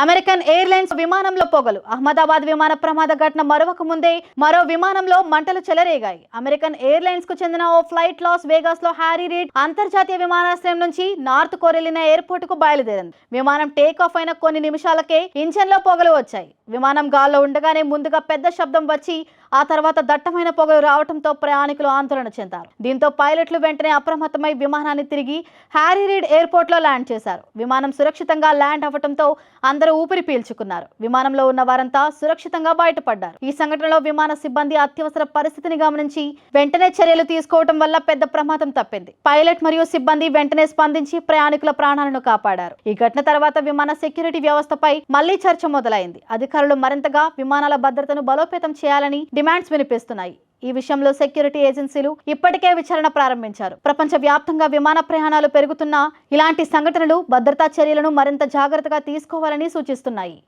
American airlines విమానంలో పొగలు. అహ్మదాబాద్ విమాన ప్రమాద ఘటన మరొక ముందే మరో విమానంలో మంటలు చెలరేగాయి. అమెరికన్ ఎయిర్లైన్స్కు చెందిన ఓ ఫ్లైట్ లాస్ వేగాస్లో హ్యారీ రీడ్ అంతర్జాతీయ విమానాశ్రయం నుంచి నార్త్ కొరెలిన ఎయిర్పోర్ట్కు బయలుదేరింది. విమానం టేక్ ఆఫ్ అయిన కొన్ని నిమిషాలకే ఇంజన్లో పొగలు వచ్చాయి. విమానం గాల్లో ఉండగానే ముందుగా పెద్ద శబ్దం వచ్చి ఆ తర్వాత దట్టమైన పొగలు రావడంతో ప్రయాణికులు ఆందోళన చెందారు. దీంతో పైలట్లు వెంటనే అప్రమత్తమై విమానాన్ని తిరిగి హ్యారీ రీడ్ ఎయిర్పోర్ట్లో ల్యాండ్ చేశారు. విమానం సురక్షితంగా ల్యాండ్ అవ్వడంతో అందరూ ఊపిరి పీల్చుకున్నారు. విమానంలో ఉన్న వారంతా సురక్షితంగా బయటపడ్డారు. ఈ సంఘటనలో విమాన సిబ్బంది అత్యవసర పరిస్థితిని గమనించి వెంటనే చర్యలు తీసుకోవడం వల్ల పెద్ద ప్రమాదం తప్పింది. పైలట్ మరియు సిబ్బంది వెంటనే స్పందించి ప్రయాణికుల ప్రాణాలను కాపాడారు. ఈ ఘటన తర్వాత విమాన సెక్యూరిటీ వ్యవస్థపై మళ్ళీ చర్చ మొదలైంది. అధికారులు మరింతగా విమానాల భద్రతను బలోపేతం చేయాలని డిమాండ్స్ వినిపిస్తున్నాయి. ఈ విషయంలో సెక్యూరిటీ ఏజెన్సీలు ఇప్పటికే విచారణ ప్రారంభించారు. ప్రపంచ వ్యాప్తంగా విమాన ప్రయాణాలు పెరుగుతున్నా ఇలాంటి సంఘటనలు భద్రతా చర్యలను మరింత జాగ్రత్తగా తీసుకోవాలని సూచిస్తున్నాయి.